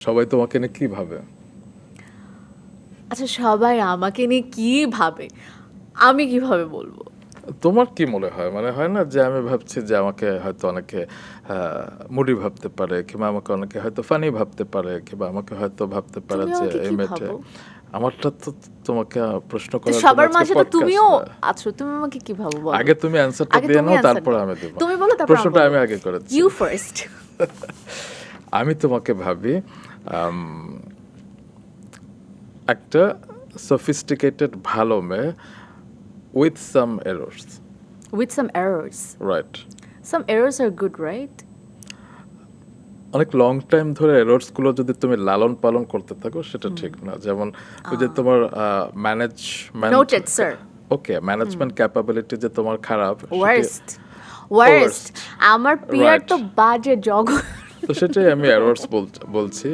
সবাই তোমাকে নিয়ে কি ভাবে? আচ্ছা সবাই আমাকে নিয়ে কি ভাবে? আমি কীভাবে বলব? তোমার কি মনে হয়? মানে হয় না যে আমি ভাবছি যে আমাকে হয়তো অনেকে মুডি ভাবতে পারে কিংবা আমাকে অনেকে হয়তো ফানি ভাবতে পারে কিংবা আমাকে হয়তো ভাবতে পারে যে এই মেয়েটা আমারটা তো তোমাকে প্রশ্ন তো করার সবার মাঝে তো তুমিও। আছো তুমি আমাকে কি ভাবো বলো? আগে তুমি অ্যানসারটা দিয়ে নাও তারপর আমি দেব। তুমি বলো তারপর প্রশ্নটা আমি আগে করেছি। ইউ ফার্স্ট আমি তোমাকে ভাবি একটা সফিস্টিকেটেড ভালো মেয়ে with some errors with some errors right some errors R good right অনেক লং টাইম ধরে এরর্সগুলো যদি তুমি লালন পালন করতে থাকো সেটা ঠিক না। যেমন ওই যে তোমার management noted sir okay management capability যে তোমার খারাপ ওয়ার্স্ট ওয়ার্স্ট আমার পিয়ার তো বাজে জগ তো সেটাই আমি অ্যাওয়ার্ডস বলছি।